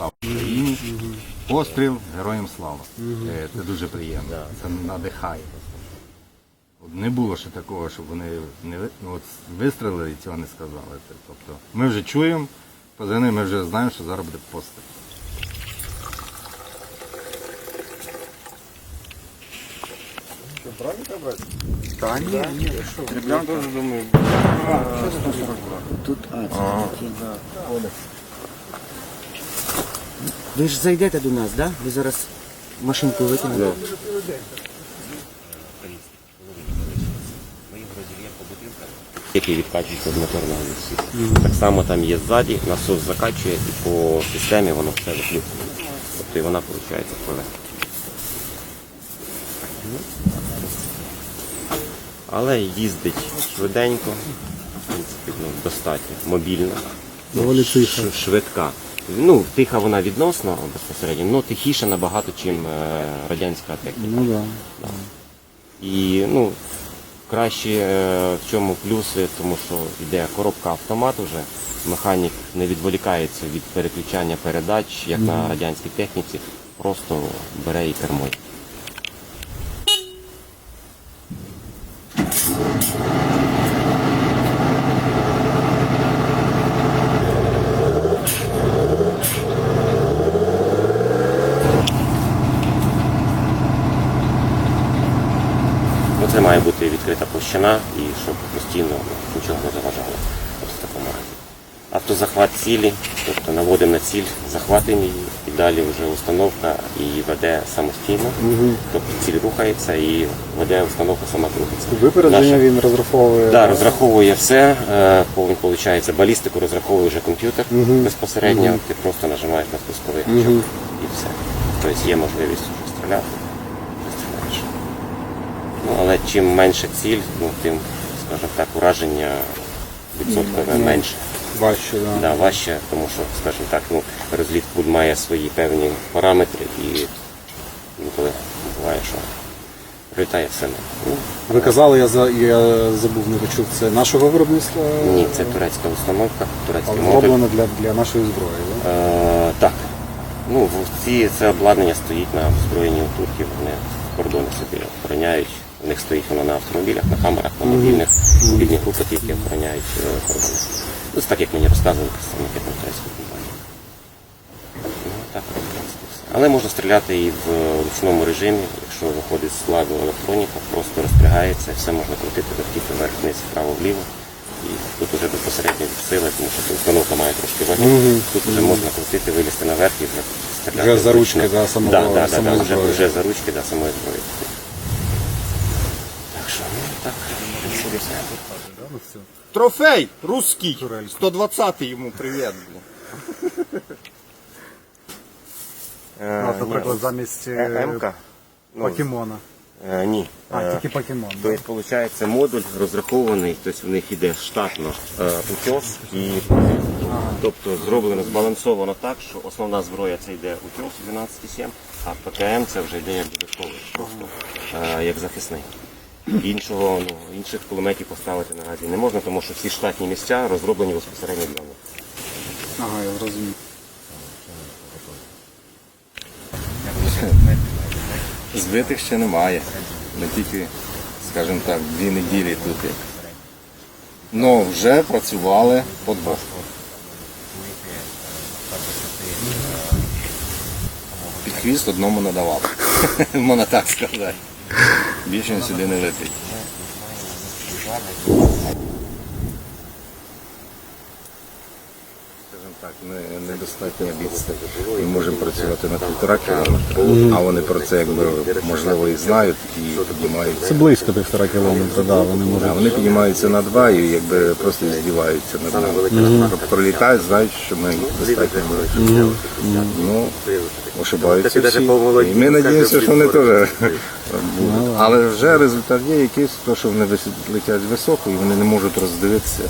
слава Україні. Постріл, героям слава. Е, Це дуже приємно. Це надихає. Не було ще такого, щоб вони не ну, от вистрілили і цього не сказали. Тобто ми вже чуємо, позивний, ми вже знаємо, що зараз буде постріл. Тут, а, це такі. Ви ж зайдете до нас, да? Ви зараз машинку викинете? який відкачується з моторного відсіку. Так само там є ззаді, насос закачує і по системі воно все виключує. Тобто і вона виходить пливе. Але їздить швиденько, в принципі, ну, достатньо, мобільна. Доволі Швидка. Ну, тиха вона відносно безпосередньо, але тихіша набагато, ніж радянська техніка. Ну да. І ну, краще е, в чому плюси, тому що йде коробка автомат вже. механік не відволікається від переключання передач, як на радянській техніці, просто бере і кермує. Ну, це має бути відкрита площина і щоб постійно нічого не заважало в такому разі. Автозахват цілі, тобто наводимо на ціль, захватимо її, і далі вже установка її веде самостійно, тобто ціль рухається і веде установка сама крутиться. Випередження Наша- він розраховує. Да, розраховує все, е, виходить, балістику розраховує вже комп'ютер безпосередньо, ти просто нажимаєш на спусковий гачок і все. Тобто є можливість вже стріляти, але чим менше ціль, ну, тим, скажімо так, ураження відсоткове менше. Важче, да. Да, важче, тому що, скажімо так, ну, розліт пуль має свої певні параметри і інколи буває, що прилітає все. Ну, Ви казали, я за я забув, не почув. Це нашого виробництва ні, це турецька установка, турецький але модуль. зроблено для, для нашої зброї. Да? Е, так. Ну, в ці це обладнання стоїть на озброєнні у турків, вони кордони собі охороняють. У них стоїть воно на автомобілях, на камерах, на мобільних, мобільні групи, які охороняють е, кордони. Ну, це так як мені розказували представники турецької компанії. Ну, так. Але можна стріляти і в ручному режимі, якщо виходить з складу електроніка, просто розпрягається, все можна крутити, вертіти вверх, вниз, вправо, вліво. І тут вже безпосередньо від сили, тому що установка має трошки ваги. Тут вже можна крутити, вилізти наверх і вже стріляти. Вже за ручки, да, самого- да, да, да, да, вже, вже за ручки да, самої зброї. Так. Трофей русський. 120 йому привіт. блін. Наприклад, замість МК? Покемона. е, ні. А, Е, тільки покемон. да? Тобто, виходить, модуль розрахований, тобто в них іде штатно е, утес і тобто зроблено збалансовано так, що основна зброя це йде утес 12,7, а ПКМ це вже йде як додатковий, просто е, як захисний. Іншого, ну, інших кулеметів поставити наразі не можна, тому що всі штатні місця розроблені безпосередньо для них. Ага, я зрозумів. Збитих ще немає. Ми тільки, скажімо так, дві неділі тут. Ну, вже працювали по двох. Під хвіст одному надавали. Можна так сказати. Більше сюди не летить. Скажімо так, не, недостатня відстань. Ми можемо працювати на півтора кілометра, а вони про це якби можливо і знають і піднімаються. Це близько півтора кілометра, да, вони А можуть. вони піднімаються на два і якби просто здіваються над нами. Тобто Пролітають, знають, що ми достатньо. Ну, ошибаються всі. І ми надіємося, що вони теж будуть. Але вже результат є якийсь, то, що вони летять високо і вони не можуть роздивитися.